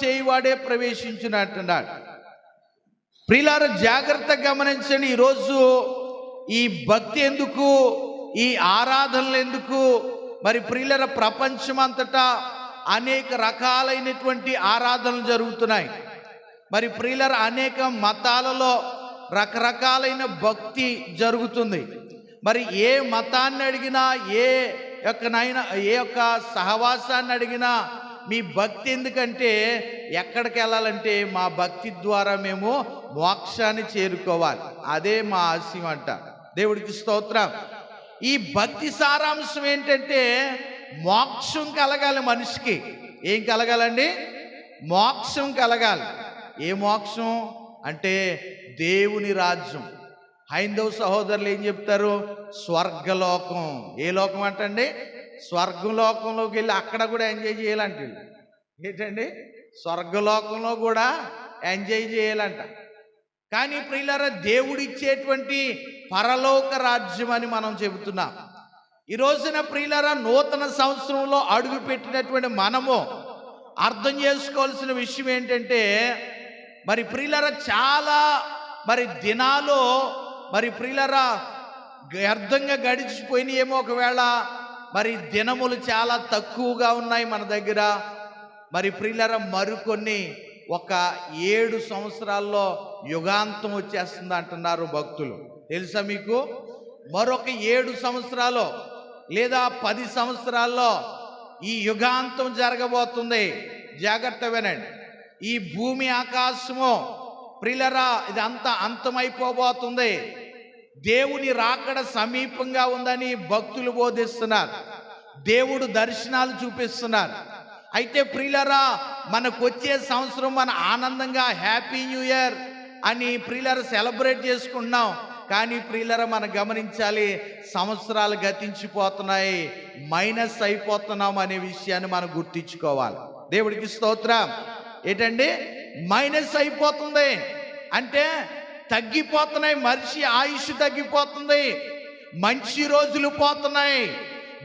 చేయవాడే ప్రవేశించినట్టున్నాడు ప్రియులార జాగ్రత్త గమనించండి ఈరోజు ఈ భక్తి ఎందుకు ఈ ఆరాధనలు ఎందుకు మరి ప్రియులర ప్రపంచమంతటా అనేక రకాలైనటువంటి ఆరాధనలు జరుగుతున్నాయి. మరి ప్రియులర అనేక మతాలలో రకరకాలైన భక్తి జరుగుతుంది. మరి ఏ మతాన్ని అడిగినా ఏ యొక్కనైనా ఏ యొక్క సహవాసాన్ని అడిగినా మీ భక్తి ఎందుకంటే ఎక్కడికి వెళ్ళాలంటే మా భక్తి ద్వారా మేము మోక్షాన్ని చేరుకోవాలి. అదే మా ఆశయం అంట. దేవుడికి స్తోత్రం. ఈ భక్తి సారాంశం ఏంటంటే మోక్షం కలగాలి మనిషికి. ఏం కలగాలండి? మోక్షం కలగాలి. ఏ మోక్షం? అంటే దేవుని రాజ్యం. హైందవ సహోదరులు ఏం చెప్తారు? స్వర్గలోకం. ఏ లోకం అంటండి? స్వర్గలోకంలోకి వెళ్ళి అక్కడ కూడా ఎంజాయ్ చేయాలంట ఏంటండి? స్వర్గలోకంలో కూడా ఎంజాయ్ చేయాలంట. కానీ ప్రియులారా దేవుడిచ్చేటువంటి పరలోక రాజ్యం అని మనం చెబుతున్నాం. ఈ రోజున ప్రియులారా నూతన సంవత్సరంలో అడుగు పెట్టినటువంటి మనము అర్థం చేసుకోవాల్సిన విషయం ఏంటంటే మరి ప్రియులరా చాలా మరి దినాలు మరి ప్రియులరా వ్యర్థంగా గడిచిపోయినాయేమో ఒకవేళ మరి దినములు చాలా తక్కువగా ఉన్నాయి మన దగ్గర. మరి ప్రిల్లర మరికొన్ని ఒక ఏడు సంవత్సరాల్లో యుగాంతం వచ్చేస్తుంది అంటున్నారు భక్తులు. తెలుసా మీకు? మరొక ఏడు సంవత్సరాలు లేదా పది సంవత్సరాల్లో ఈ యుగాంతం జరగబోతుంది. జాగ్రత్త వినండి. ఈ భూమి ఆకాశము ప్రిలరా ఇది అంత అంతమైపోబోతుంది. దేవుని రాకడ సమీపంగా ఉందని భక్తులు బోధిస్తున్నారు. దేవుడు దర్శనాలు చూపిస్తున్నారు. అయితే ప్రియులరా మనకు వచ్చే సంవత్సరం మన ఆనందంగా హ్యాపీ న్యూ ఇయర్ అని ప్రియులర సెలబ్రేట్ చేసుకుంటున్నాం. కానీ ప్రియులర మనం గమనించాలి సంవత్సరాలు గతించిపోతున్నాయి మైనస్ అయిపోతున్నాం అనే విషయాన్ని మనం గుర్తించుకోవాలి. దేవుడికి స్తోత్రం. ఏంటండి? మైనస్ అయిపోతుంది. అంటే తగ్గిపోతున్నాయి మనిషి ఆయుష్ తగ్గిపోతుంది మంచి రోజులు పోతున్నాయి.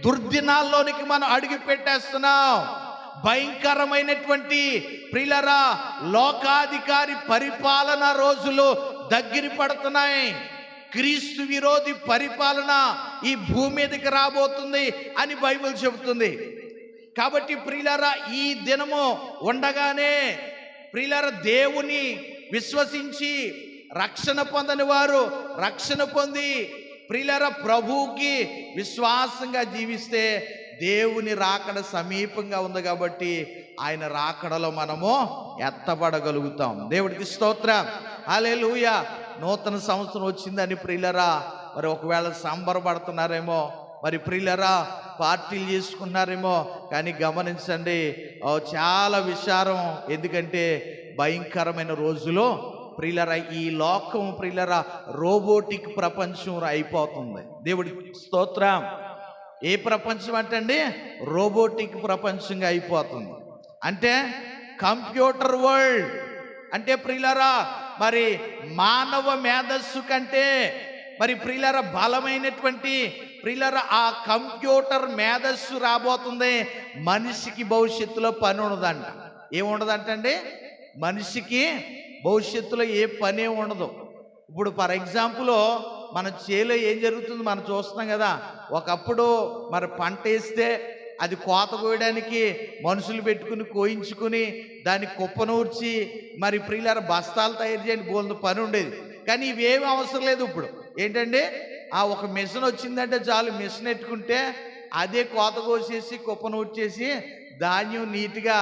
దుర్దినాల్లోనికి మనం అడుగు పెట్టేస్తున్నాం. భయంకరమైనటువంటి ప్రిలరా లోకాధికారి పరిపాలన రోజులు దగ్గర పడుతున్నాయి. క్రీస్తు విరోధి పరిపాలన ఈ భూమి మీదకి రాబోతుంది అని బైబిల్ చెబుతుంది. కాబట్టి ప్రియులారా ఈ దినము ఉండగానే ప్రియులారా దేవుని విశ్వసించి రక్షణ పొందని వారు రక్షణ పొంది ప్రిలర ప్రభువుకి విశ్వాసంగా జీవిస్తే దేవుని రాకడ సమీపంగా ఉంది కాబట్టి ఆయన రాకడలో మనము ఎత్తబడగలుగుతాం. దేవుడికి స్తోత్రం. లూయ నూతన సంవత్సరం వచ్చిందని ప్రియులరా మరి ఒకవేళ సంబరపడుతున్నారేమో మరి ప్రియులరా పార్టీలు చేసుకున్నారేమో కానీ గమనించండి చాలా విచారం ఎందుకంటే భయంకరమైన రోజులు ప్రియులరా ఈ లోకం ప్రియులరా రోబోటిక్ ప్రపంచం అయిపోతుంది. దేవుడి స్తోత్రం. ఏ ప్రపంచం అంటే రోబోటిక్ ప్రపంచంగా అయిపోతుంది. అంటే కంప్యూటర్ వరల్డ్. అంటే ప్రియులరా మరి మానవ మేధస్సు కంటే మరి ప్రియులర బలమైనటువంటి ప్రియులర ఆ కంప్యూటర్ మేధస్సు రాబోతుంది. మనిషికి భవిష్యత్తులో పని ఉండదంట. ఏముండదంటండి? మనిషికి భవిష్యత్తులో ఏ పని ఉండదు. ఇప్పుడు ఫర్ ఎగ్జాంపుల్ మన చేలో ఏం జరుగుతుంది మనం చూస్తున్నాం కదా ఒకప్పుడు మరి పంట వేస్తే అది కోత కోయడానికి మనుషులు పెట్టుకుని కోయించుకుని దాన్ని కుప్పనూర్చి మరి ప్రియులార బస్తాలు తయారు చేయండి బోల్దు పని ఉండేది. కానీ ఇవేమి అవసరం లేదు ఇప్పుడు. ఏంటంటే ఆ ఒక మిషన్ వచ్చిందంటే చాలు మిషన్ ఎట్టుకుంటే అదే కోత కోసేసి కుప్పనూర్చేసి ధాన్యం నీట్గా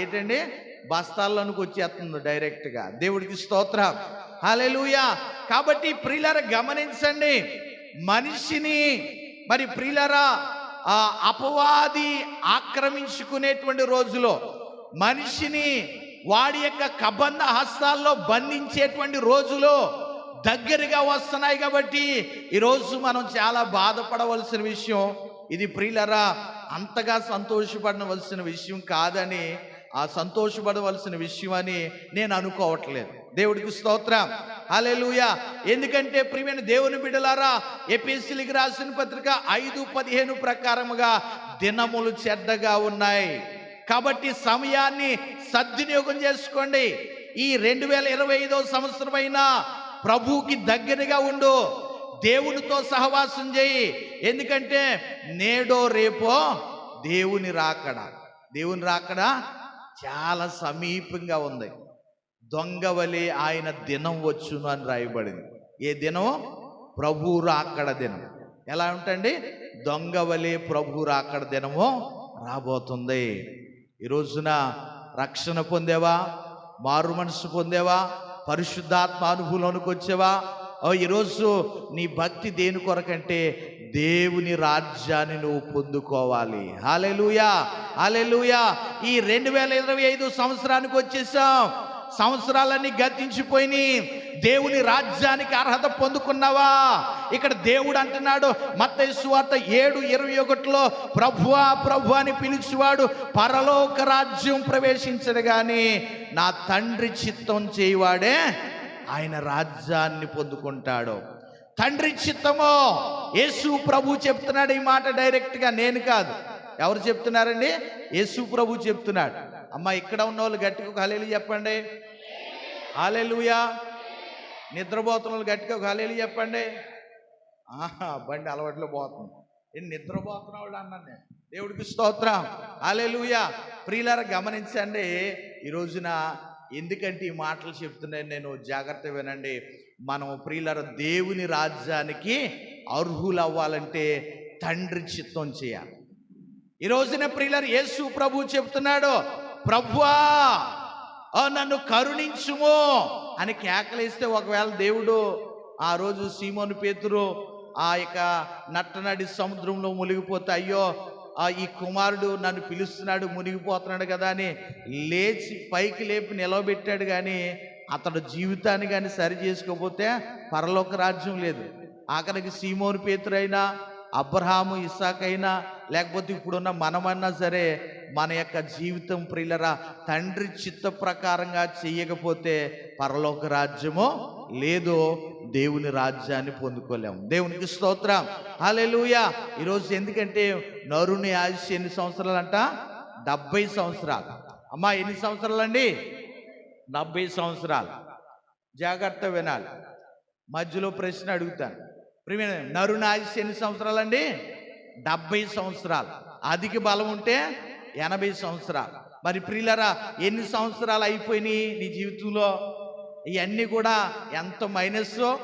ఏంటండి? బస్తాల్లోనికి వచ్చేస్తుంది డైరెక్ట్గా. దేవుడికి స్తోత్రం. హల్లెలూయా. కాబట్టి ప్రియులర గమనించండి. మనిషిని మరి ప్రియులరా ఆ అపవాది ఆక్రమించుకునేటువంటి రోజులో మనిషిని వాడి యొక్క కబంధ హస్తాల్లో బంధించేటువంటి రోజులో దగ్గరగా వస్తున్నాయి కాబట్టి ఈరోజు మనం చాలా బాధపడవలసిన విషయం ఇది ప్రియులరా అంతగా సంతోషపడవలసిన విషయం కాదని ఆ సంతోషపడవలసిన విషయం అని నేను అనుకోవట్లేదు. దేవుడికి స్తోత్రం. హల్లెలూయా. ఎందుకంటే ప్రియమైన దేవుని బిడలారా ఎపిసిలికి రాసిన పత్రిక ఐదు పదిహేను ప్రకారముగా దినములు చెడ్డగా ఉన్నాయి. కాబట్టి సమయాన్ని సద్వినియోగం చేసుకోండి. ఈ రెండు వేల ఇరవై ఐదో సంవత్సరమైన ప్రభువుకి దగ్గరగా ఉండు. దేవునితో సహవాసం చేయి. ఎందుకంటే నేడో రేపో దేవుని రాకడా. దేవుని రాకడా? చాలా సమీపంగా ఉంది. దొంగవలి ఆయన దినం వచ్చును అని రాయబడింది. ఏ దినం ప్రభు రాకడ దినం. ఎలా ఉంటండి? దొంగవలి ప్రభు రాకడ దినము రాబోతుంది. ఈ రోజున రక్షణ పొందేవా? మారు మనసు పొందేవా? పరిశుద్ధాత్మ అనుభవంలోనికి వచ్చేవా? ఈరోజు నీ భక్తి దేని కొరకంటే దేవుని రాజ్యాన్ని నువ్వు పొందుకోవాలి. హాలెలుయా హాలెలుయా ఈ రెండు వేల ఇరవై ఐదు సంవత్సరానికి వచ్చేసాం. సంవత్సరాలన్నీ గతించిపోయినాయి. దేవుని రాజ్యానికి అర్హత పొందుకున్నావా? ఇక్కడ దేవుడు అంటున్నాడు మత్తయి సువార్త ఏడు ఇరవై ఒకటిలో ప్రభువా ప్రభు అని పిలిచేవాడు పరలోక రాజ్యం ప్రవేశించడు కానీ నా తండ్రి చిత్తం చేయవాడే ఆయన రాజ్యాన్ని పొందుకుంటాడు. తండ్రి చిత్తమో. యేసు ప్రభు చెప్తున్నాడు ఈ మాట డైరెక్ట్గా నేను కాదు. ఎవరు చెప్తున్నారండి? యేసు ప్రభు చెప్తున్నాడు. అమ్మ ఇక్కడ ఉన్న వాళ్ళు గట్టిగా ఒక హలేలు చెప్పండి. హాలేలుయా నిద్రపోతున్న వాళ్ళు గట్టిగా ఒక హలేలు చెప్పండి. ఆహా బండి అలవాట్లో పోతుంది. నేను నిద్రపోతున్నాడు అన్నాను నేను. దేవుడికి స్తోత్రం. హాలేలుయా ప్రియులారా గమనించండి ఈ రోజున ఎందుకంటే ఈ మాటలు చెప్తున్నాను నేను జాగ్రత్త వినండి. మనం ప్రియులర దేవుని రాజ్యానికి అర్హులు అవ్వాలంటే తండ్రి చిత్తం చేయాలి. ఈ రోజున ప్రియులర్ యేసు ప్రభు చెప్తున్నాడు ప్రభువా ఆ నన్ను కరుణించుము అని కేకలేస్తే ఒకవేళ దేవుడు ఆ రోజు సీమోను పేతురు ఆ యొక్క నట్టనడి సముద్రంలో మునిగిపోతే అయ్యో ఆ ఈ కుమారుడు నన్ను పిలుస్తున్నాడు మునిగిపోతున్నాడు కదా అని లేచి పైకి లేపి నిలవబెట్టాడు కానీ అతడు జీవితాన్ని కానీ సరి చేసుకోకపోతే పరలోక రాజ్యం లేదు. ఆఖరికి సీమోని పేతురైనా అబ్రహాము ఇస్సాకైనా లేకపోతే ఇప్పుడున్న మనమన్నా సరే మన యొక్క జీవితం ప్రియులరా తండ్రి చిత్త ప్రకారంగా చేయకపోతే పరలోక రాజ్యమో లేదో దేవుని రాజ్యాన్ని పొందుకోలేము దేవునికి స్తోత్రం. హాలెలుయా ఈరోజు ఎందుకంటే నరుని ఆయుష్ ఎన్ని సంవత్సరాలంట? డెబ్బై సంవత్సరాలు. అమ్మా ఎన్ని సంవత్సరాలండి? డెబ్బై సంవత్సరాలు. జాగ్రత్త వినాలి. మధ్యలో ప్రశ్న అడుగుతాను. ప్రియమైన నరుని ఎన్ని సంవత్సరాలండి? డెబ్బై సంవత్సరాలు. అధిక బలం ఉంటే ఎనభై సంవత్సరాలు. మరి ప్రియులరా ఎన్ని సంవత్సరాలు అయిపోయినాయి నీ జీవితంలో? ఇవన్నీ కూడా ఎంత మైనస్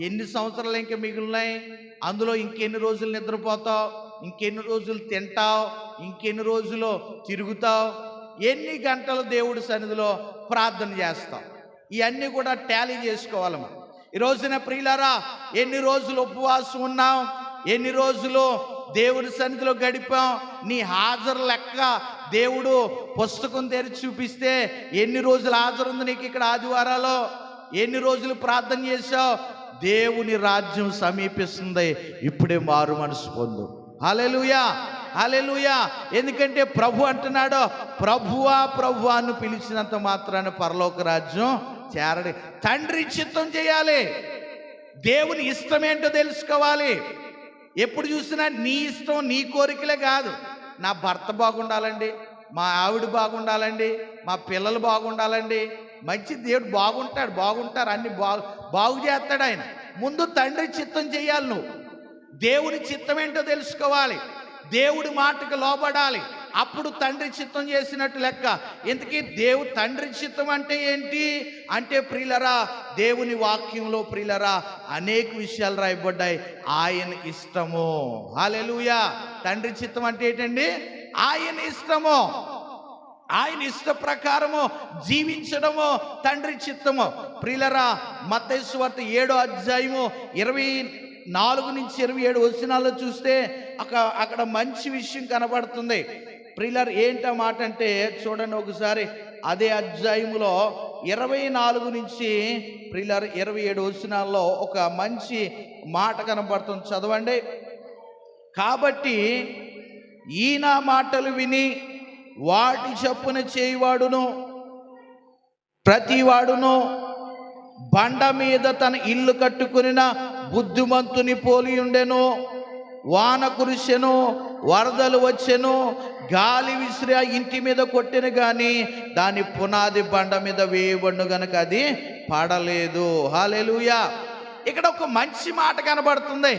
ఎన్ని సంవత్సరాలు ఇంకా మిగిలినాయి? అందులో ఇంకెన్ని రోజులు నిద్రపోతావు? ఇంకెన్ని రోజులు తింటావు? ఇంకెన్ని రోజులు తిరుగుతావు? ఎన్ని గంటలు దేవుడి సన్నిధిలో ప్రార్థన చేస్తాం? ఇవన్నీ కూడా టాలీ చేసుకోవాలి మనం. ఈ రోజున ప్రియులారా ఎన్ని రోజులు ఉపవాసం ఉన్నాం? ఎన్ని రోజులు దేవుని సన్నిధిలో గడిపాం? నీ హాజరు లెక్క దేవుడు పుస్తకం తెరిచి చూపిస్తే ఎన్ని రోజులు హాజరు ఉంది నీకు ఇక్కడ ఆదివారాలో ఎన్ని రోజులు ప్రార్థన చేశావు? దేవుని రాజ్యం సమీపిస్తుంది. ఇప్పుడే మారు మనసు పొందు. హల్లెలూయా! అలెలుయా ఎందుకంటే ప్రభు అంటున్నాడు ప్రభువా ప్రభు అని పిలిచినంత మాత్రాన పరలోక రాజ్యం చేరడి. తండ్రి చిత్తం చేయాలి. దేవుని ఇష్టం ఏంటో తెలుసుకోవాలి. ఎప్పుడు చూసినా నీ ఇష్టం నీ కోరికలే కాదు. నా భర్త బాగుండాలండి మా ఆవిడ బాగుండాలండి మా పిల్లలు బాగుండాలండి. మంచి దేవుడు బాగుంటాడు బాగుంటారు అన్ని బాగు బాగు చేస్తాడు ఆయన. ముందు తండ్రి చిత్తం చేయాలి నువ్వు. దేవుని చిత్తం ఏంటో తెలుసుకోవాలి. దేవుడి మాటకు లోబడాలి. అప్పుడు తండ్రి చిత్తం చేసినట్టు లెక్క. ఇంతకీ దేవు తండ్రి చిత్తం అంటే ఏంటి? అంటే ప్రియులరా దేవుని వాక్యంలో ప్రియులరా అనేక విషయాలు రాయబడ్డాయి. ఆయన ఇష్టము. హాలెలుయా తండ్రి చిత్తం అంటే ఏంటండి? ఆయన ఇష్టము. ఆయన ఇష్ట ప్రకారము జీవించడము తండ్రి చిత్తము. ప్రియులరా మతేశ్వర్త ఏడో అధ్యాయము ఇరవై నాలుగు నుంచి ఇరవై ఏడు వచనాల్లో చూస్తే అక్కడ అక్కడ మంచి విషయం కనబడుతుంది. ప్రిలర్ ఏంట మాట అంటే చూడండి ఒకసారి. అదే అధ్యాయములో ఇరవై నాలుగు నుంచి ప్రిలర్ ఇరవై ఏడు వచనాల్లో ఒక మంచి మాట కనబడుతుంది. చదవండి. కాబట్టి ఈయన మాటలు విని వాటి చప్పున చేయువాడును ప్రతివాడును బండ మీద తన ఇల్లు కట్టుకునిన బుద్ధిమంతుని పోలి ఉండెను వాన కురిసెను వరదలు వచ్చెను గాలి విసిరి ఆ ఇంటి మీద కొట్టెను కానీ దాని పునాది బండ మీద వేయబడిను గనుక అది పడలేదు. హాలెలుయా ఇక్కడ ఒక మంచి మాట కనబడుతుంది.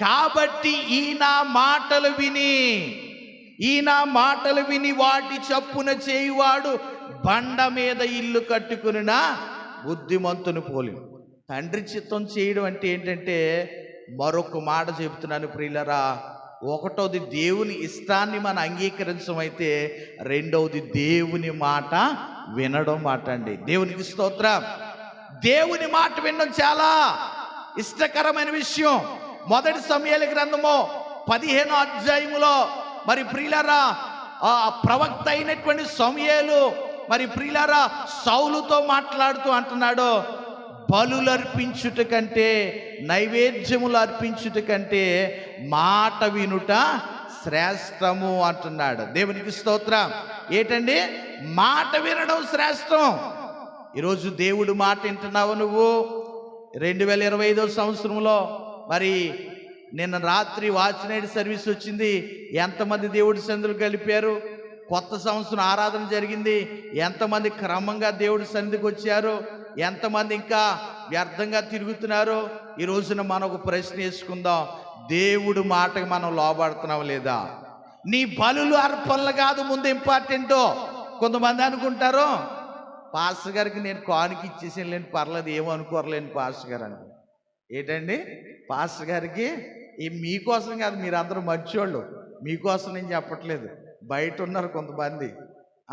కాబట్టి ఈయన మాటలు విని ఈయన మాటలు విని వాటి చప్పున చేయువాడు బండ మీద ఇల్లు కట్టుకునిన బుద్ధిమంతుని పోలి తండ్రి చిత్తం చేయడం అంటే ఏంటంటే మరొక మాట చెబుతున్నాను ప్రియులరా. ఒకటోది దేవుని ఇష్టాన్ని మనం అంగీకరించడం అయితే రెండవది దేవుని మాట వినడం మాట అండి. దేవునికి స్తోత్రం. దేవుని మాట వినడం చాలా ఇష్టకరమైన విషయం. మొదటి సమయాల గ్రంథము పదిహేను అధ్యాయములో మరి ప్రియులరా ఆ ప్రవక్త అయినటువంటి సమయాలు మరి ప్రియులరా సౌలుతో మాట్లాడుతూ అంటున్నాడు బలులు అర్పించుట కంటే నైవేద్యములు అర్పించుట కంటే మాట వినుట శ్రేష్టము అంటున్నాడు. దేవునికి స్తోత్రం. ఏంటండి? మాట వినడం శ్రేష్టం. ఈరోజు దేవుడు మాట వింటున్నావు నువ్వు? రెండు వేల ఇరవై ఐదో సంవత్సరంలో మరి నిన్న రాత్రి వాచ్ నైట్ సర్వీస్ వచ్చింది. ఎంతమంది దేవుడి సందులు కలిపారు కొత్త సంవత్సరం ఆరాధన జరిగింది. ఎంతమంది క్రమంగా దేవుడి సన్నిధికి వచ్చారు? ఎంతమంది ఇంకా వ్యర్థంగా తిరుగుతున్నారో ఈ రోజున మనం ఒక ప్రశ్న వేసుకుందాం. దేవుడు మాటకి మనం లోబడుతున్నాం లేదా? నీ బలులు అర్పణలు కాదు ముందు ఇంపార్టెంట్ కొంతమంది అనుకుంటారు పాస్టర్ గారికి నేను కానుక లేని పర్లేదు ఏమనుకోరలేండి పాస్టర్ గారు అని. ఏంటండి? పాస్టర్ గారికి మీకోసం కాదు మీరందరూ మర్చివాళ్ళు మీకోసం నేను చెప్పట్లేదు. బయట ఉన్నారు కొంతమంది.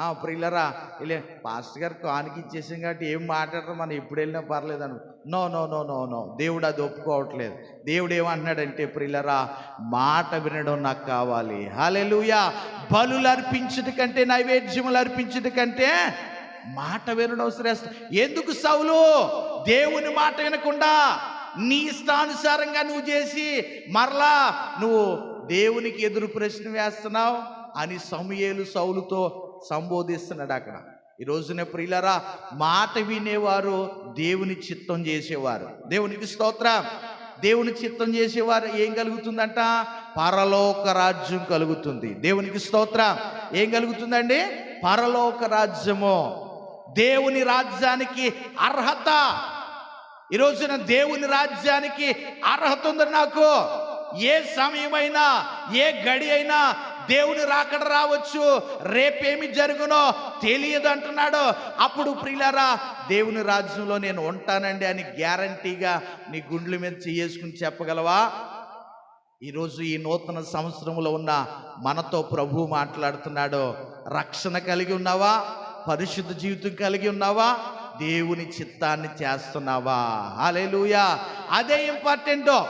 ప్రియులరా ఇలా పాస్టర్ గారు కానికి ఇచ్చేసాం కాబట్టి ఏం మాట్లాడరు మనం ఎప్పుడు వెళ్ళినా పర్లేదు అను. No no no no no దేవుడు అది ఒప్పుకోవట్లేదు. దేవుడు ఏమంటున్నాడంటే ప్రియులరా మాట వినడం నాకు కావాలి. హాలెలుయా బలులు అర్పించుట కంటే నైవేద్యములు అర్పించుట కంటే మాట వినడం శ్రేష్ట. ఎందుకు సౌలు? దేవుని మాట వినకుండా నీ ఇష్టానుసారంగా నువ్వు చేసి మరలా నువ్వు దేవునికి ఎదురు ప్రశ్న వేస్తున్నావు అని సమయేలు సౌలుతో సంబోధిస్తున్నాడు అక్కడ ఈ రోజున ప్రియులరా మాట వినేవారు దేవుని చిత్తం చేసేవారు. దేవునికి స్తోత్రం. దేవుని చిత్తం చేసేవారు ఏం కలుగుతుందంట? పరలోక రాజ్యం కలుగుతుంది. దేవునికి స్తోత్రం. ఏం కలుగుతుందండి? పరలోక రాజ్యము. దేవుని రాజ్యానికి అర్హత. ఈ రోజున దేవుని రాజ్యానికి అర్హత ఉంది నాకు. ఏ సమయమైనా ఏ గడి అయినా దేవుని రాకడ రావచ్చు. రేపేమి జరుగునో తెలియదు అంటున్నాడు. అప్పుడు ప్రియులారా దేవుని రాజ్యంలో నేను ఉంటానండి అని గ్యారంటీగా నీ గుండ్ల మీద చేసుకుని చెప్పగలవా? ఈరోజు ఈ నూతన సంవత్సరంలో ఉన్న మనతో ప్రభు మాట్లాడుతున్నాడు. రక్షణ కలిగి ఉన్నావా? పరిశుద్ధ జీవితం కలిగి ఉన్నావా? దేవుని చిత్తాన్ని చేస్తున్నావా? హల్లెలూయా. అదే ఇంపార్టెంటో.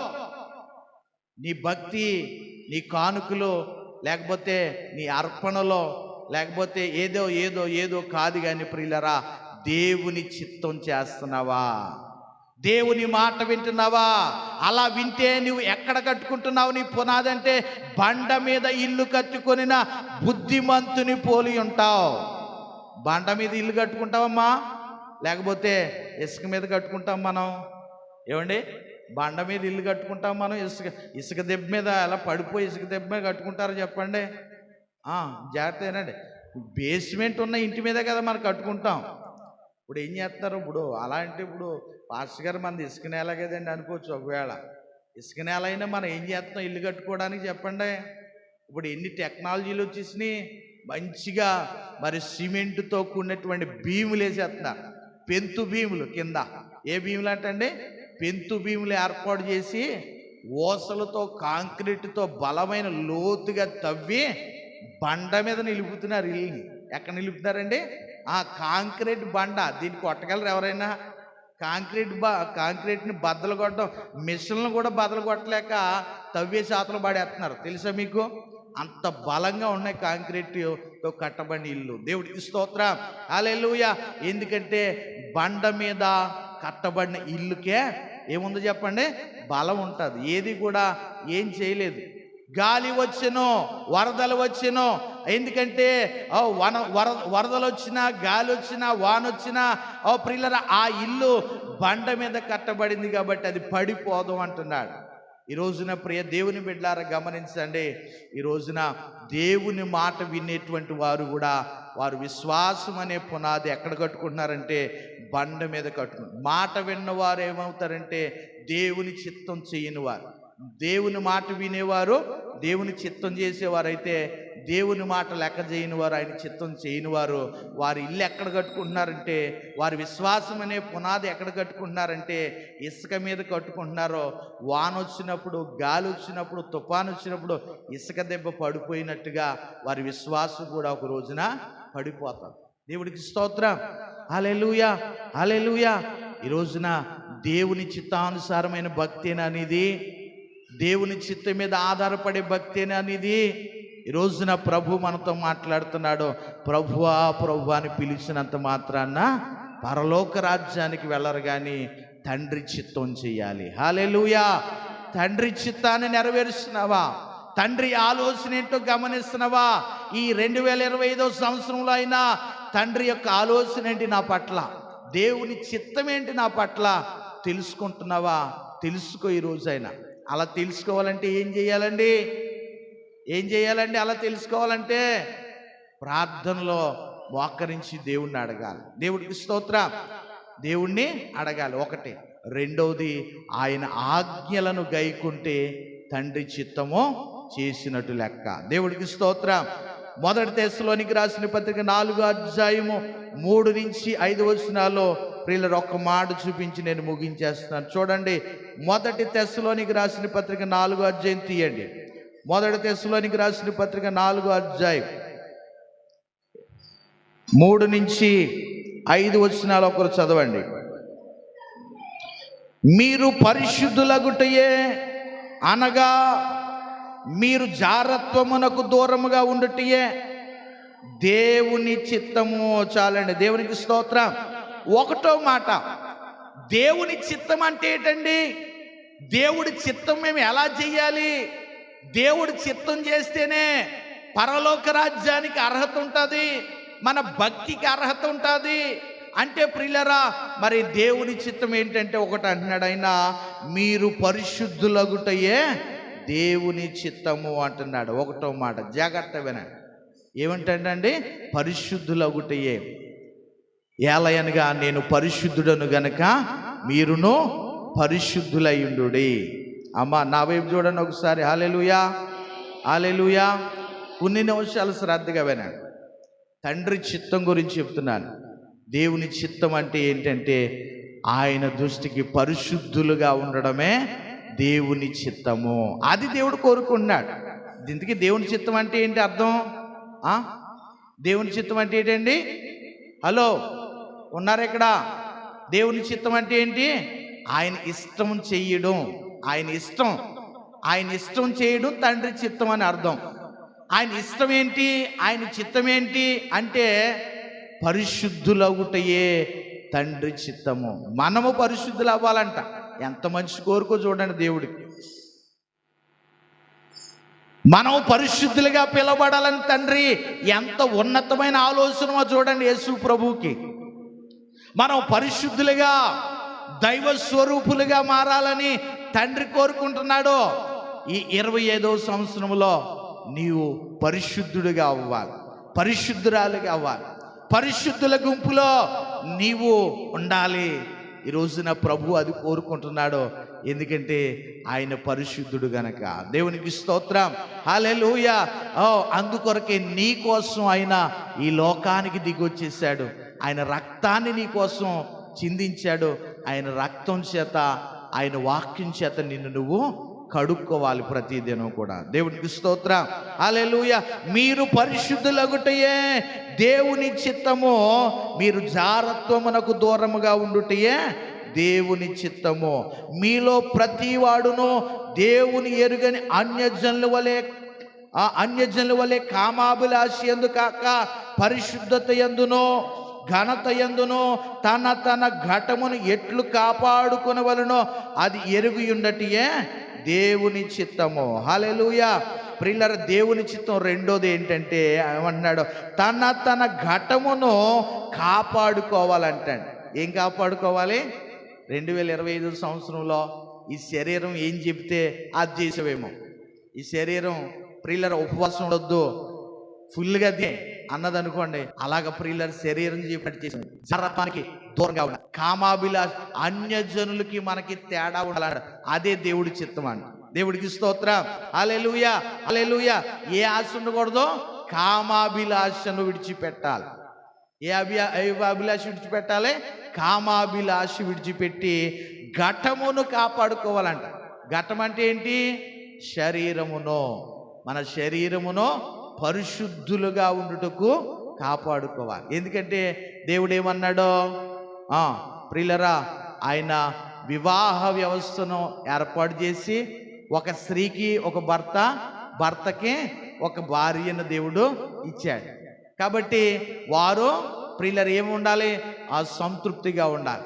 నీ భక్తి నీ కానుకలు లేకపోతే నీ అర్పణలో లేకపోతే ఏదో ఏదో ఏదో కాదు కానీ ప్రియులరా దేవుని చిత్తం చేస్తున్నావా? దేవుని మాట వింటున్నావా? అలా వింటే నువ్వు ఎక్కడ కట్టుకుంటున్నావు? నీ పునాదంటే బండ మీద ఇల్లు కట్టుకొనిన బుద్ధిమంతుని పోలి ఉంటావు. బండ మీద ఇల్లు కట్టుకుంటావమ్మా? లేకపోతే ఇసుక మీద కట్టుకుంటాం మనం? ఏమండి? బండ మీద ఇల్లు కట్టుకుంటాం మనం. ఇసుక ఇసుక దెబ్బ మీద అలా పడిపోయి ఇసుక దెబ్బ మీద కట్టుకుంటారో చెప్పండి. ఆ, జాగ్రత్త ఏనండి బేస్మెంట్ ఉన్న ఇంటి మీదే కదా మనం కట్టుకుంటాం. ఇప్పుడు ఏం చేస్తారు? ఇప్పుడు అలాంటి ఇప్పుడు పాస్టర్ గారు మనది ఇసుక నేల కదండి అనుకోవచ్చు ఒకవేళ. ఇసుక నేల అయినా మనం ఏం చేస్తున్నాం? ఇల్లు కట్టుకోవడానికి చెప్పండి. ఇప్పుడు ఎన్ని టెక్నాలజీలు వచ్చేసినాయి? మంచిగా మరి సిమెంట్తో కూడినటువంటి భీములు వేసేస్తున్నారు. పెంతు భీములు కింద. ఏ భీములు అంటే పెంతు భీములు ఏర్పాటు చేసి ఓసలతో కాంక్రీట్తో బలమైన లోతుగా తవ్వి బండ మీద నిలుపుతున్నారు ఇల్లుని ఎక్కడ నిలుపుతున్నారండి? ఆ కాంక్రీట్ బండ. దీన్ని కొట్టగలరు ఎవరైనా? కాంక్రీట్ బా కాంక్రీట్ని బద్దలు కొట్టడం మిషన్లు కూడా బద్దలు కొట్టలేక తవ్వే శాతలు పడేస్తున్నారు. తెలుసా మీకు? అంత బలంగా ఉన్నాయి కాంక్రీట్తో కట్టబడిన ఇల్లు. దేవుడికి స్తోత్రం. అలెలుయ ఎందుకంటే బండ మీద కట్టబడిన ఇల్లుకే ఏముందో చెప్పండి? బలం ఉంటుంది. ఏది కూడా ఏం చేయలేదు. గాలి వచ్చెను వరదలు వచ్చెను ఎందుకంటే వన వర వరదలు వచ్చినా గాలి వచ్చినా వాన వచ్చినా ఓ ప్రిల్లర ఆ ఇల్లు బండ మీద కట్టబడింది కాబట్టి అది పడిపోదు అంటున్నాడు. ఈ రోజున ప్రియ దేవుని బిడ్డారా గమనించండి. ఈ రోజున దేవుని మాట వినేటువంటి వారు కూడా వారు విశ్వాసం అనే పునాది ఎక్కడ కట్టుకుంటున్నారంటే బండ మీద కట్టును మాట విన్నవారు ఏమవుతారంటే దేవుని చిత్తం చేయని వారు దేవుని మాట వినేవారు దేవుని చిత్తం చేసేవారైతే దేవుని మాట లెక్క చేయని వారు ఆయన చిత్తం చేయని వారు వారి ఇల్లు ఎక్కడ కట్టుకుంటున్నారంటే వారి విశ్వాసం అనే పునాది ఎక్కడ కట్టుకుంటున్నారంటే ఇసుక మీద కట్టుకుంటున్నారో వాన వచ్చినప్పుడు గాలి వచ్చినప్పుడు తుఫాను వచ్చినప్పుడు ఇసుక దెబ్బ పడిపోయినట్టుగా వారి విశ్వాసం కూడా ఒక రోజున పడిపోతారు దేవుడికి స్తోత్రం. అలెలుయా అలెలుయా ఈ రోజున దేవుని చిత్తానుసారమైన భక్తేనా అనేది దేవుని చిత్తం మీద ఆధారపడే భక్తేనా అనేది ఈ రోజున ప్రభు మనతో మాట్లాడుతున్నాడు. ప్రభువా ప్రభు అని పిలిచినంత మాత్రాన పరలోక రాజ్యానికి వెళ్ళరు కానీ తండ్రి చిత్తం చేయాలి. హాలెలుయా తండ్రి చిత్తాన్ని నెరవేరుస్తున్నావా? తండ్రి ఆలోచన ఏంటో గమనిస్తున్నావా? ఈ రెండు వేల ఇరవై ఐదో సంవత్సరంలో అయినా తండ్రి యొక్క ఆలోచన ఏంటి నా పట్ల? దేవుని చిత్తం ఏంటి నా పట్ల? తెలుసుకుంటున్నావా? తెలుసుకో ఈ రోజైనా. అలా తెలుసుకోవాలంటే ఏం చేయాలండి? ఏం చేయాలండి అలా తెలుసుకోవాలంటే? ప్రార్థనలో మోకరించి దేవుణ్ణి అడగాలి. దేవుడికి స్తోత్ర. దేవుణ్ణి అడగాలి. ఒకటి. రెండవది ఆయన ఆజ్ఞలను గైకుంటే తండ్రి చిత్తము చేసినట్టు లెక్క. దేవుడికి స్తోత్రం. మొదటి తెశలోనికి రాసిన పత్రిక నాలుగు అధ్యాయము మూడు నుంచి ఐదు వచనాల్లో ప్రియులరు ఒక్క మాట చూపించి నేను ముగించేస్తున్నాను. చూడండి మొదటి తెశలోనికి రాసిన పత్రిక నాలుగు అధ్యాయం తీయండి. మొదటి తెశలోనికి రాసిన పత్రిక నాలుగు అధ్యాయం మూడు నుంచి ఐదు వచనాలు ఒకరు చదవండి. మీరు పరిశుద్ధులగుటయే అనగా మీరు జారత్వమునకు దూరముగా ఉండుటియే. దేవుని చిత్తము చాలండి. దేవునికి స్తోత్రం. ఒకటో మాట దేవుని చిత్తం అంటే ఏంటండి? దేవుడి చిత్తం మేము ఎలా చెయ్యాలి? దేవుడి చిత్తం చేస్తేనే పరలోక రాజ్యానికి అర్హత ఉంటుంది మన భక్తికి అర్హత ఉంటుంది. అంటే ప్రియులరా మరి దేవుని చిత్తం ఏంటంటే ఒకటి అంటున్నాడు అయినా మీరు పరిశుద్ధులగుటయే దేవుని చిత్తము అంటున్నాడు. ఒకటో మాట జాగ్రత్త వినండి. ఏమంటాడండి పరిశుద్ధులగుటయే. ఏలయనగా నేను పరిశుద్ధుడను గనక మీరును పరిశుద్ధులయ్యుండు అమ్మ నా వైపు చూడండి ఒకసారి. హాలెలుయా హాలెలుయా కొన్ని నిమిషాలు శ్రద్ధగా వినండి. తండ్రి చిత్తం గురించి చెప్తున్నాను. దేవుని చిత్తం అంటే ఏంటంటే ఆయన దృష్టికి పరిశుద్ధులుగా ఉండడమే దేవుని చిత్తము. అది దేవుడు కోరుకున్నాడు దీనికి దేవుని చిత్తం అంటే ఏంటి అర్థం? దేవుని చిత్తం అంటే ఏంటండి? హలో ఉన్నారా ఇక్కడ? దేవుని చిత్తం అంటే ఏంటి? ఆయన ఇష్టం చేయడం. ఆయన ఇష్టం. ఆయన ఇష్టం చేయడం తండ్రి చిత్తం అని అర్థం. ఆయన ఇష్టం ఏంటి? ఆయన చిత్తం ఏంటి? అంటే పరిశుద్ధులవుటయే తండ్రి చిత్తము. మనము పరిశుద్ధులు అవ్వాలంట ఎంత మంచి కోరుకో చూడండి దేవుడికి. మనం పరిశుద్ధులుగా పిలబడాలని తండ్రి ఎంత ఉన్నతమైన ఆలోచనమో చూడండి యేసు ప్రభువుకి. మనం పరిశుద్ధులుగా దైవ స్వరూపులుగా మారాలని తండ్రి కోరుకుంటున్నాడు ఈ ఇరవై ఐదవ సంవత్సరంలో నీవు పరిశుద్ధుడిగా అవ్వాలి పరిశుద్ధురాలుగా అవ్వాలి. పరిశుద్ధుల గుంపులో నీవు ఉండాలి. ఈ రోజున ప్రభు అది కోరుకుంటున్నాడు? ఎందుకంటే ఆయన పరిశుద్ధుడు గనక. దేవునికి స్తోత్రం. హాలెలూయ ఓ అందుకొరకే నీ కోసం ఆయన ఈ లోకానికి దిగొచ్చేసాడు ఆయన రక్తాన్ని నీ కోసం చిందించాడు. ఆయన రక్తం చేత ఆయన వాక్యం చేత నిన్ను నువ్వు కడుక్కోవాలి ప్రతిదినం కూడా. దేవునికి స్తోత్ర. అలెలుయ మీరు పరిశుద్ధులగుటయే దేవుని చిత్తము. మీరు జారత్వమునకు దూరముగా ఉండుటయే దేవుని చిత్తము. మీలో ప్రతివాడును దేవుని ఎరుగని అన్యజనుల వలె ఆ అన్యజనుల వలె కామాభిలాషి ఎందు కాక పరిశుద్ధత ఎందునో ఘనత ఎందునో తన తన ఘటమును ఎట్లు కాపాడుకునవలనో అది ఎరుగుయుండటియే దేవుని చిత్తము. హల్లెలూయా ప్రిల్లర దేవుని చిత్తం రెండోది ఏంటంటే ఏమన్నాడు? తన తన ఘటమును కాపాడుకోవాలంటాడు. ఏం కాపాడుకోవాలి? రెండు వేల ఇరవై ఐదు సంవత్సరంలో ఈ శరీరం ఏం చెప్తే అది చేసేవేమో. ఈ శరీరం ప్రిల్లర్ ఉపవాసం ఉండొద్దు. ఫుల్గా అన్నదనుకోండి అన్నది అనుకోండి అలాగ ప్రిల్లర్ శరీరం చెప్పినట్టు చేసింది. జరపానికి దూరంగా ఉండాలి కామాభిలాష అన్యజనులకి మనకి తేడా ఉండాలంట. అదే దేవుడి చిత్తం అండి దేవుడికి స్తోత్రం. అలెలుయా అలెలుయా ఏ ఆశ ఉండకూడదు? కామాభిలాషను విడిచిపెట్టాలి. ఏ అభి అభిలాష విడిచిపెట్టాలి? కామాభిలాష విడిచిపెట్టి ఘటమును కాపాడుకోవాలంట. ఘటం అంటే ఏంటి? శరీరమును. మన శరీరమును పరిశుద్ధులుగా ఉండుటకు కాపాడుకోవాలి. ఎందుకంటే దేవుడు ఏమన్నాడో? ప్రియులరా ఆయన వివాహ వ్యవస్థను ఏర్పాటు చేసి ఒక స్త్రీకి ఒక భర్త భర్తకి ఒక భార్యను దేవుడు ఇచ్చాడు. కాబట్టి వారు ప్రియులరు ఏమి ఉండాలి? ఆ సంతృప్తిగా ఉండాలి.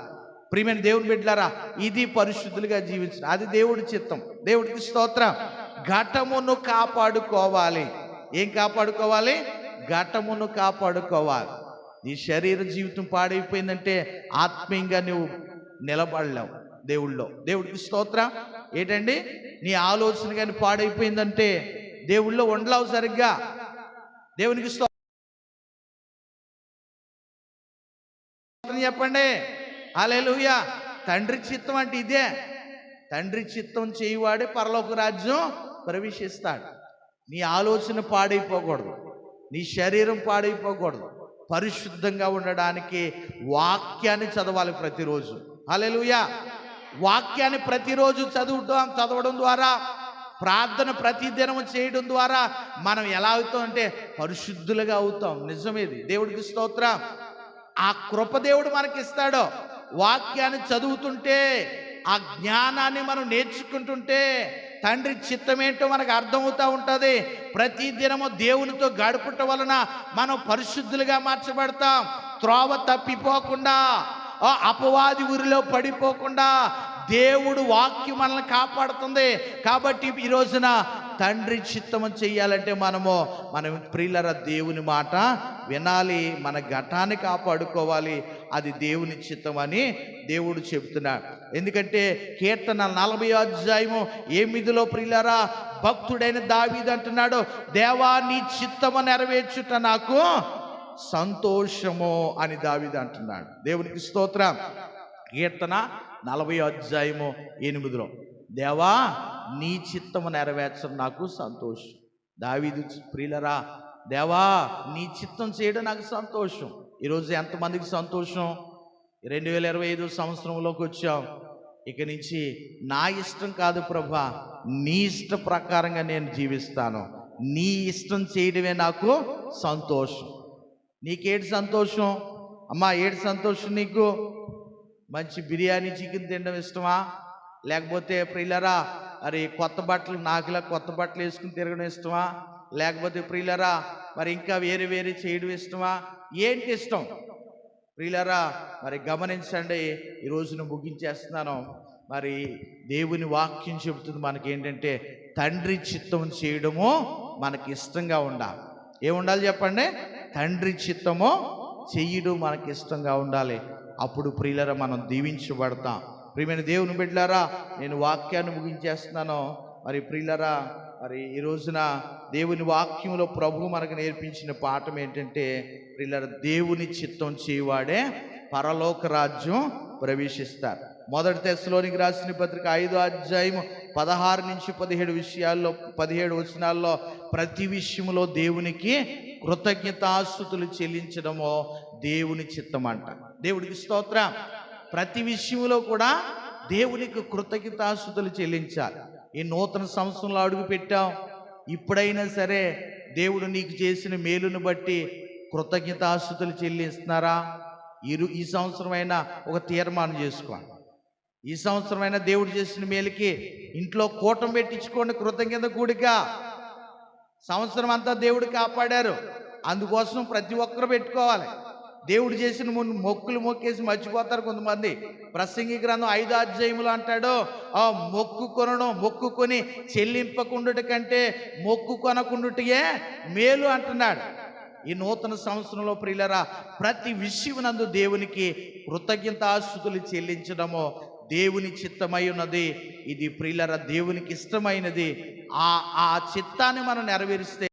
ప్రియమైన దేవుని బిడ్డలారా ఇది పరిశుద్ధులుగా జీవించడం అది దేవుడి చిత్తం దేవుడికి స్తోత్రం. ఘటమును కాపాడుకోవాలి. ఏం కాపాడుకోవాలి? ఘటమును కాపాడుకోవాలి. నీ శరీర జీవితం పాడైపోయిందంటే ఆత్మీయంగా నువ్వు నిలబడలేవు దేవుళ్ళో. దేవుడికి స్తోత్ర. ఏంటండి? నీ ఆలోచన కానీ పాడైపోయిందంటే దేవుళ్ళో ఉండలేవు సరిగ్గా. దేవునికి స్తోత్రం. చెప్పండి. హల్లెలూయా. తండ్రి చిత్తం అంటే ఇదే. తండ్రి చిత్తం చేయువాడే పరలోక రాజ్యం ప్రవేశిస్తాడు. నీ ఆలోచన పాడైపోకూడదు. నీ శరీరం పాడైపోకూడదు. పరిశుద్ధంగా ఉండడానికి వాక్యాన్ని చదవాలి ప్రతిరోజు. అలెలుయా వాక్యాన్ని ప్రతిరోజు చదువుతాం చదవడం ద్వారా ప్రార్థన ప్రతిదినం చేయడం ద్వారా మనం ఎలా అవుతాం అంటే పరిశుద్ధులుగా అవుతాం. నిజమేది దేవుడికి స్తోత్రం. ఆ కృప దేవుడు మనకి ఇస్తాడో వాక్యాన్ని చదువుతుంటే ఆ జ్ఞానాన్ని మనం నేర్చుకుంటుంటే తండ్రి చిత్తం ఏంటో మనకు అర్థమవుతూ ఉంటుంది. ప్రతి దినము దేవునితో గడుపుట వలన మనం పరిశుద్ధులుగా మార్చబడతాం. త్రోవ తప్పిపోకుండా అపవాది ఊరిలో పడిపోకుండా దేవుడు వాక్యం మనల్ని కాపాడుతుంది. కాబట్టి ఈ రోజున తండ్రి చిత్తము చెయ్యాలంటే మనము మనం ప్రియులర దేవుని మాట వినాలి మన ఘటాన్ని కాపాడుకోవాలి. అది దేవుని చిత్తం అని దేవుడు చెప్తున్నాడు ఎందుకంటే కీర్తన నలభై అధ్యాయము ఎనిమిదిలో ప్రియులరా? భక్తుడైన దావీదు అంటున్నాడు దేవా నీ చిత్తము నెరవేర్చుట నాకు సంతోషము అని దావీదు అంటున్నాడు. దేవునికి స్తోత్రం. కీర్తన నలభై అధ్యాయము ఎనిమిదిలో దేవా నీ చిత్తము నెరవేర్చడం నాకు సంతోషం. దావీదు ప్రియులరా దేవా నీ చిత్తం చేయడం నాకు సంతోషం. ఈరోజు ఎంతమందికి సంతోషం? రెండు వేల ఇరవై ఐదు సంవత్సరంలోకి వచ్చాం. ఇక నుంచి నా ఇష్టం కాదు ప్రభా నీ ఇష్ట ప్రకారంగా నేను జీవిస్తాను. నీ ఇష్టం చేయడమే నాకు సంతోషం. నీకేటి సంతోషం? అమ్మా ఏటి సంతోషం నీకు? మంచి బిర్యానీ చికెన్ తినడం ఇష్టమా? లేకపోతే ప్రియులరా మరి కొత్త బట్టలు నాకులా కొత్త బట్టలు వేసుకుని తిరగడం ఇష్టమా? లేకపోతే ప్రియులరా మరి ఇంకా వేరే వేరే చేయడం ఇష్టమా? ఏంటి ఇష్టం? ప్రియులరా మరి గమనించండి ఈ రోజున ముగించేస్తున్నాను. మరి దేవుని వాక్యం చెబుతుంది మనకి ఏంటంటే తండ్రి చిత్తం చేయడము మనకి ఇష్టంగా ఉండాలి. ఏముండాలి చెప్పండి? తండ్రి చిత్తము చెయ్యడం మనకి ఇష్టంగా ఉండాలి. అప్పుడు ప్రియులరా మనం దీవించబడతాం. ప్రియమైన దేవుని బిడ్డలారా నేను వాక్యాన్ని ముగించేస్తున్నాను. మరి ప్రియులరా మరి ఈ రోజున దేవుని వాక్యంలో ప్రభు మనకు నేర్పించిన పాఠం ఏంటంటే ప్రియులరా దేవుని చిత్తం చేయవాడే పరలోక రాజ్యం ప్రవేశిస్తారు. మొదటి తెశలోనికి రాసిన పత్రిక ఐదో అధ్యాయం పదహారు నుంచి పదిహేడు విషయాల్లో పదిహేడు వచనాల్లో ప్రతి విషయంలో దేవునికి కృతజ్ఞతాస్థుతులు చెల్లించడమో దేవుని చిత్తం అంట. దేవుడికి స్తోత్రం. ప్రతి విషయంలో కూడా దేవునికి కృతజ్ఞతాస్థుతులు చెల్లించాలి. ఈ నూతన సంవత్సరంలో అడుగు పెట్టాం. ఇప్పుడైనా సరే దేవుడు నీకు చేసిన మేలును బట్టి కృతజ్ఞతాస్థుతులు చెల్లిస్తున్నారా? ఇరు ఈ సంవత్సరమైనా ఒక తీర్మానం చేసుకోండి. ఈ సంవత్సరమైనా దేవుడు చేసిన మేలుకి ఇంట్లో కూటం పెట్టించుకోండి కృతజ్ఞత కూడిక. సంవత్సరం అంతా దేవుడు కాపాడారు. అందుకోసం ప్రతి ఒక్కరు పెట్టుకోవాలి. దేవుడు చేసిన ముందు మొక్కులు మొక్కేసి మర్చిపోతారు కొంతమంది. ప్రసంగి గ్రంథం ఐదు అధ్యాయములు అంటాడు ఆ మొక్కు కొనడం మొక్కుకొని చెల్లింపకుండుట కంటే మొక్కు కొనకుండుటయే మేలు అంటున్నాడు. ఈ నూతన సంవత్సరంలో ప్రియులరా ప్రతి విషయమునందు దేవునికి కృతజ్ఞతాస్థుతులు చెల్లించడము దేవుని చిత్తమై ఉన్నది ఇది ప్రియులరా దేవునికి ఇష్టమైనది. ఆ ఆ చిత్తాన్ని మనం నెరవేరిస్తే